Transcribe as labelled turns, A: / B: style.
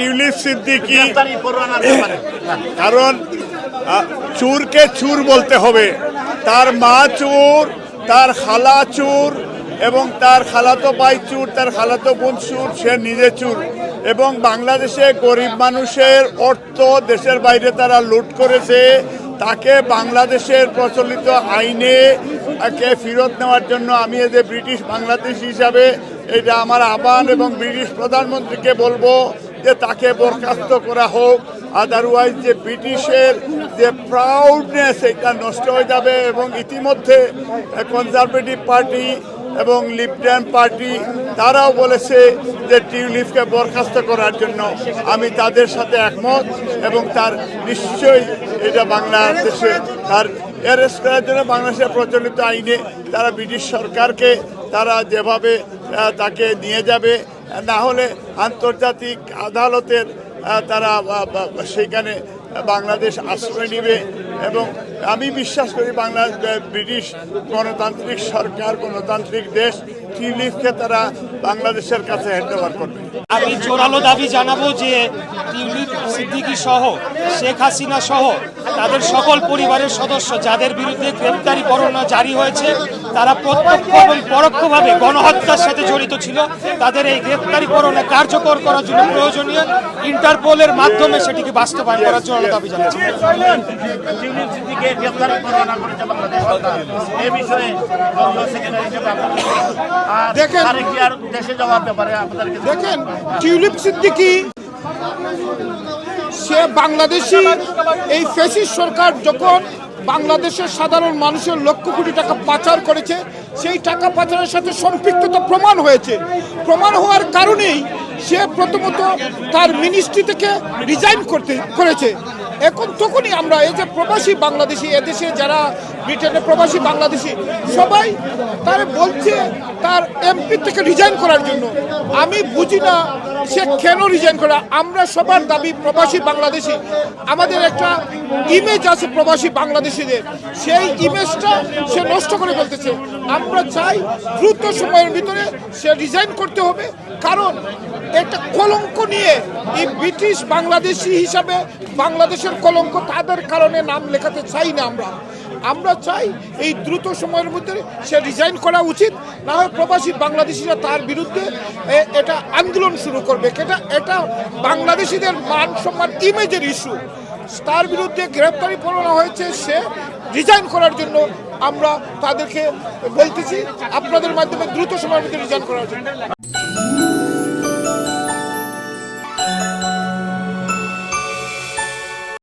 A: Tulip Siddiqui. কারণ চুরকে চুর বলতে হবে। তার মা চুর তার খালা চুর এবং তার খালাতো ভাই চুর তার খালাতো বোন চুর সে নিজে চুর। এবং বাংলাদেশে গরিব মানুষের অর্থ দেশের বাইরে তারা লুট করেছে তাকে বাংলাদেশের প্রচলিত আইনে তাকে ফেরত নেওয়ার জন্য আমি এই যে ব্রিটিশ বাংলাদেশ হিসাবে এটা আমার আহ্বান এবং ব্রিটিশ প্রধানমন্ত্রীকে বলব যে তাকে বরখাস্ত করা হোক আদারওয়াইজ যে ব্রিটিশের যে প্রাউডনেস এটা নষ্ট হয়ে যাবে এবং ইতিমধ্যে কনজারভেটিভ পার্টি এবং লিবডেম পার্টি তারাও বলেছে যে টিউলিপকে বরখাস্ত করার জন্য আমি তাদের সাথে একমত এবং তার নিশ্চয়ই এটা বাংলাদেশে তার অ্যারেস্ট করার জন্য বাংলাদেশের প্রচলিত আইনে তারা ব্রিটিশ সরকারকে তারা যেভাবে তাকে নিয়ে যাবে না হলে আন্তর্জাতিক আদালতের তারা সেখানে বাংলাদেশ আশ্রয় নেবে এবং আমি বিশ্বাস করি বাংলাদেশ, ব্রিটিশ গণতান্ত্রিক সরকার, গণতান্ত্রিক দেশ টিউলিপকে তারা বাংলাদেশের কাছে হ্যান্ড ওভার করবে।
B: আমি জোরালো দাবি জানাব যে টিউলিপ সিদ্দিকী সহ শেখ হাসিনা সহ তাদের সকল পরিবারের সদস্য যাদের বিরুদ্ধে গ্রেপ্তারি পরোয়ানা জারি হয়েছে তারা প্রত্যক্ষ এবং পরোক্ষভাবে গণহত্যার সাথে জড়িত ছিল। তাদের এই গ্রেপ্তারি পরোয়ানা কার্যকর করার জন্য প্রয়োজনীয় ইন্টারপোলের মাধ্যমে সেটিকে বাস্তবায়ন করার জন্য দাবি জানাচ্ছি।
C: দেখেন-
D: দেশে যাওয়ার ব্যাপারে
C: দেখেন, টিউলিপ সিদ্দিকি, সে বাংলাদেশি, এই ফেসিস সরকার যখন বাংলাদেশের সাধারণ মানুষের লক্ষ কোটি টাকা পাচার করেছে, সেই টাকা পাচারের সাথে সম্পৃক্ততা প্রমাণ হয়েছে। প্রমাণ হওয়ার কারণেই সে প্রথমত তার মিনিস্ট্রি থেকে রিজাইন করতে, করেছে। এখন তখনই আমরা এই যে প্রবাসী বাংলাদেশি, এদেশে যারা ব্রিটেনে প্রবাসী বাংলাদেশি, সবাই তার বলছে তার এমপি থেকে রিজাইন করার জন্য। আমি বুঝি না সে কেন রিজাইন করে। আমরা সবার দাবি প্রবাসী বাংলাদেশি। আমাদের একটা ইমেজ আছে প্রবাসী বাংলাদেশিদের। সেই ইমেজটা সে নষ্ট করে ফেলতেছে। আমরা চাই দ্রুত সময়ের ভিতরে সে রিজাইন করতে হবে। কারণ একটা কলঙ্ক নিয়ে এই ব্রিটিশ বাংলাদেশি হিসাবে বাংলাদেশের কলঙ্ক তাদের কারণে নাম লেখাতে চাই না আমরা? আমরা চাই এই দ্রুত সময়ের মধ্যে সে রিজাইন করা উচিত, না হয় প্রবাসী বাংলাদেশিরা তার বিরুদ্ধে এটা আন্দোলন শুরু করবে। এটা এটা বাংলাদেশিদের মান সম্মান ইমেজের ইস্যু তার বিরুদ্ধে গ্রেপ্তারি পরোয়ানা হয়েছে, সে রিজাইন করার জন্য আমরা তাদেরকে বলতেছি, আপনাদের মাধ্যমে দ্রুত সময়ের মধ্যে রিজাইন করার জন্য।